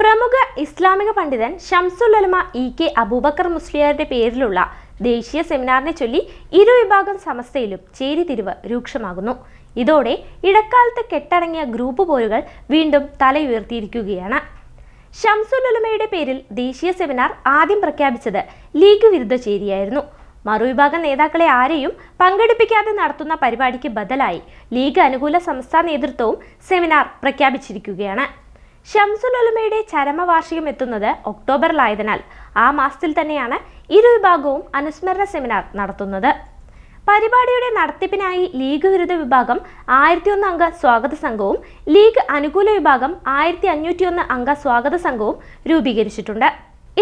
പ്രമുഖ ഇസ്ലാമിക പണ്ഡിതൻ ഷംസുൽ ഉലമ ഇ കെ അബൂബക്കർ മുസ്ലിയാരുടെ പേരിലുള്ള ദേശീയ സെമിനാറിനെ ചൊല്ലി ഇരുവിഭാഗം സമസ്തയിലും ചേരിതിരിവ് രൂക്ഷമാകുന്നു. ഇതോടെ ഇടക്കാലത്ത് കെട്ടടങ്ങിയ ഗ്രൂപ്പ് പോരുകൾ വീണ്ടും തലയുയർത്തിയിരിക്കുകയാണ് ഷംസുൽ ഉലമയുടെ പേരിൽ ദേശീയ സെമിനാർ ആദ്യം പ്രഖ്യാപിച്ചത് ലീഗ് വിരുദ്ധ ചേരിയായിരുന്നു. മറുവിഭാഗം നേതാക്കളെ ആരെയും പങ്കെടുപ്പിക്കാതെ നടത്തുന്ന പരിപാടിക്ക് ബദലായി ലീഗ് അനുകൂല സംസ്ഥാന നേതൃത്വവും സെമിനാർ പ്രഖ്യാപിച്ചിരിക്കുകയാണ്. ഷംസുൽ ഉലമയുടെ ചരമവാർഷികം എത്തുന്നത് ഒക്ടോബറിലായതിനാൽ ആ മാസത്തിൽ തന്നെയാണ് ഇരുവിഭാഗവും അനുസ്മരണ സെമിനാർ നടത്തുന്നത്. പരിപാടിയുടെ നടത്തിപ്പിനായി ലീഗ് വിരുദ്ധ വിഭാഗം ആയിരത്തി ഒന്ന് അംഗ സ്വാഗത സംഘവും ലീഗ് അനുകൂല വിഭാഗം ആയിരത്തി അഞ്ഞൂറ്റി ഒന്ന് അംഗ സ്വാഗത സംഘവും രൂപീകരിച്ചിട്ടുണ്ട്.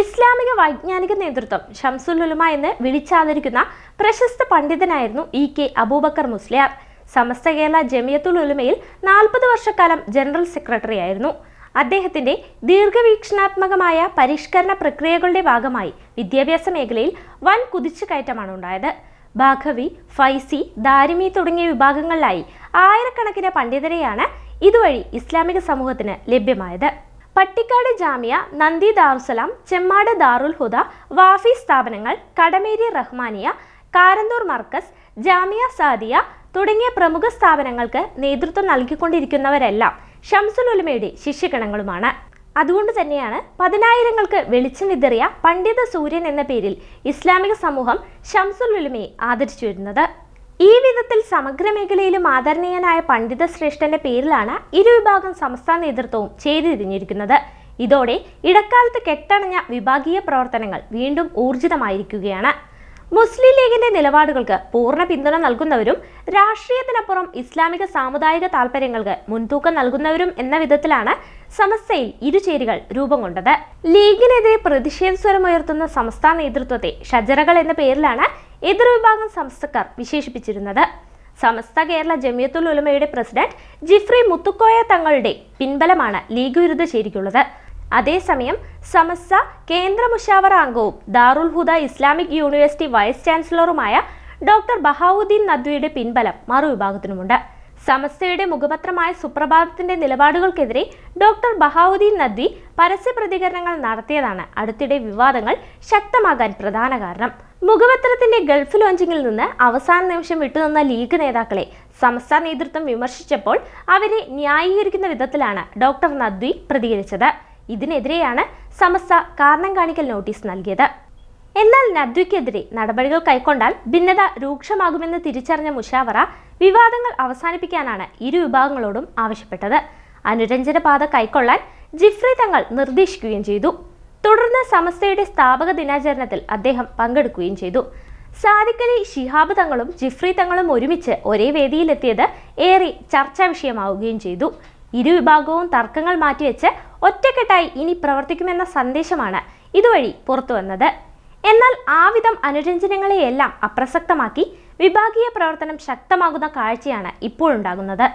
ഇസ്ലാമിക വൈജ്ഞാനിക നേതൃത്വം ഷംസുൽ ഉലമ എന്ന് വിളിച്ചാദരിക്കുന്ന പ്രശസ്ത പണ്ഡിതനായിരുന്നു ഇ കെ അബൂബക്കർ മുസ്ലിയാർ. സമസ്ത കേരള ജമിയത്തുൽ ഉലമയിൽ നാൽപ്പത് വർഷക്കാലം ജനറൽ സെക്രട്ടറി ആയിരുന്നു അദ്ദേഹത്തിന്റെ ദീർഘവീക്ഷണാത്മകമായ പരിഷ്കരണ പ്രക്രിയകളുടെ ഭാഗമായി വിദ്യാഭ്യാസ മേഖലയിൽ വൻ കുതിച്ചുകയറ്റമാണ് ഉണ്ടായത്. ബാഘവി ഫൈസി ദാരിമി തുടങ്ങിയ വിഭാഗങ്ങളിലായി ആയിരക്കണക്കിന് പണ്ഡിതരെയാണ് ഇതുവഴി ഇസ്ലാമിക സമൂഹത്തിന് ലഭ്യമായത്. പട്ടിക്കാട് ജാമിയ നന്ദി ദാറുസലാം ചെമ്മാട് ദാറുൽ ഹുദ വാഫി സ്ഥാപനങ്ങൾ കടമേരി റഹ്മാനിയ കാരന്തൂർ മർക്കസ് ജാമിയ സാദിയ തുടങ്ങിയ പ്രമുഖ സ്ഥാപനങ്ങൾക്ക് നേതൃത്വം നൽകിക്കൊണ്ടിരിക്കുന്നവരെല്ലാം ഷംസുൽ ശിഷ്യഗണങ്ങളുമാണ്. അതുകൊണ്ട് തന്നെയാണ് പതിനായിരങ്ങൾക്ക് വെളിച്ചം വിതറിയ പണ്ഡിത സൂര്യൻ എന്ന പേരിൽ ഇസ്ലാമിക സമൂഹം ഷംസുൽ ആദരിച്ചു വരുന്നത്. ഈ വിധത്തിൽ സമഗ്ര മേഖലയിലും ആദരണീയനായ പണ്ഡിത ശ്രേഷ്ഠന്റെ പേരിലാണ് ഇരുവിഭാഗം സംസ്ഥാന നേതൃത്വവും ചേരിതിരിഞ്ഞിരിക്കുന്നത് ഇതോടെ ഇടക്കാലത്ത് കെട്ടണഞ്ഞ വിഭാഗീയ പ്രവർത്തനങ്ങൾ വീണ്ടും ഊർജിതമായിരിക്കുകയാണ്. മുസ്ലിം ലീഗിന്റെ നിലപാടുകൾക്ക് പൂർണ പിന്തുണ നൽകുന്നവരും രാഷ്ട്രീയത്തിനപ്പുറം ഇസ്ലാമിക സാമുദായിക താൽപര്യങ്ങൾക്ക് മുൻതൂക്കം നൽകുന്നവരും എന്ന വിധത്തിലാണ് സമസ്തയിൽ ഇരുചേരികൾ രൂപം കൊണ്ടത്. ലീഗിനെതിരെ പ്രതിഷേധ സ്വരമുയർത്തുന്ന സംസ്ഥാന നേതൃത്വത്തെ ഷജറകൾ എന്ന പേരിലാണ് എതിർവിഭാഗം സംസ്ഥക്കാർ വിശേഷിപ്പിച്ചിരുന്നത്. സമസ്ത കേരള ജമിയത്തുൽ ഉലമയുടെ പ്രസിഡന്റ് ജിഫ്രി മുത്തുക്കോയ തങ്ങളുടെ പിൻബലമാണ് ലീഗ് വിരുദ്ധ ചേരിക്കുള്ളത്. അതേസമയം സമസ്ത കേന്ദ്ര മുഷാവറ അംഗവും Darul Huda Islamic university vice ചാൻസലറുമായ doctor Bahauddeen നദ്വിയുടെ പിൻബലം മറുവിഭാഗത്തിനുമുണ്ട്. സമസ്തയുടെ മുഖപത്രമായ സുപ്രഭാതത്തിന്റെ നിലപാടുകൾക്കെതിരെ ഡോക്ടർ ബഹാവുദ്ദീൻ നദ്വി പരസ്യ പ്രതികരണങ്ങൾ നടത്തിയതാണ്. അടുത്തിടെ വിവാദങ്ങൾ ശക്തമാകാൻ പ്രധാന കാരണം. മുഖപത്രത്തിന്റെ ഗൾഫ് ലോഞ്ചിങ്ങിൽ നിന്ന് അവസാന നിമിഷം വിട്ടുനിന്ന ലീഗ് നേതാക്കളെ സമസ്ത നേതൃത്വം വിമർശിച്ചപ്പോൾ അവരെ ന്യായീകരിക്കുന്ന വിധത്തിലാണ് ഡോക്ടർ നദ്വി പ്രതികരിച്ചത്. ഇതിനെതിരെയാണ് സമസ്ത കാരണം കാണിക്കൽ നോട്ടീസ് നൽകിയത്. എന്നാൽ നദ്വിക്കെതിരെ നടപടികൾ കൈക്കൊണ്ടാൽ ഭിന്നത രൂക്ഷമാകുമെന്ന് തിരിച്ചറിഞ്ഞ മുഷാവറ വിവാദങ്ങൾ അവസാനിപ്പിക്കാനാണ് ഇരു വിഭാഗങ്ങളോടും ആവശ്യപ്പെട്ടത്. അനുരഞ്ജന പാത കൈക്കൊള്ളാൻ ജിഫ്രി തങ്ങൾ നിർദ്ദേശിക്കുകയും ചെയ്തു. തുടർന്ന് സമസ്തയുടെ സ്ഥാപക ദിനാചരണത്തിൽ അദ്ദേഹം പങ്കെടുക്കുകയും ചെയ്തു. സാദിഖലി ശിഹാബ് തങ്ങളും ജിഫ്രി തങ്ങളും ഒരുമിച്ച് ഒരേ വേദിയിലെത്തിയത് ഏറെ ചർച്ചാ വിഷയമാവുകയും ചെയ്തു ഇരുവിഭാഗവും തർക്കങ്ങൾ മാറ്റിവെച്ച് ഒറ്റക്കെട്ടായി ഇനി പ്രവർത്തിക്കുമെന്ന സന്ദേശമാണ് ഇതുവഴി പുറത്തുവന്നത് എന്നാൽ ആവിധം വിധം അനുരഞ്ജനങ്ങളെയെല്ലാം അപ്രസക്തമാക്കി വിഭാഗീയ പ്രവർത്തനം ശക്തമാകുന്ന കാഴ്ചയാണ് ഇപ്പോഴുണ്ടാകുന്നത്.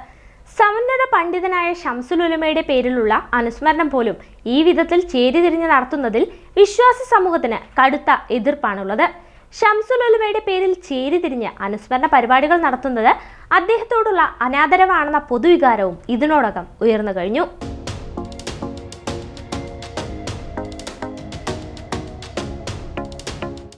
സമുന്നത പണ്ഡിതനായ ഷംസുൽ ഉലമയുടെ പേരിലുള്ള അനുസ്മരണം പോലും ഈ വിധത്തിൽ ചേരിതിരിഞ്ഞ് നടത്തുന്നതിൽ വിശ്വാസ സമൂഹത്തിന് കടുത്ത എതിർപ്പാണുള്ളത്. ഷംസുൽ ഉലമയുടെ പേരിൽ ചേരിതിരിഞ്ഞ് അനുസ്മരണ പരിപാടികൾ നടത്തുന്നത് അദ്ദേഹത്തോടുള്ള അനാദരവാണെന്ന പൊതുവികാരവും ഇതിനോടകം ഉയർന്നു കഴിഞ്ഞു.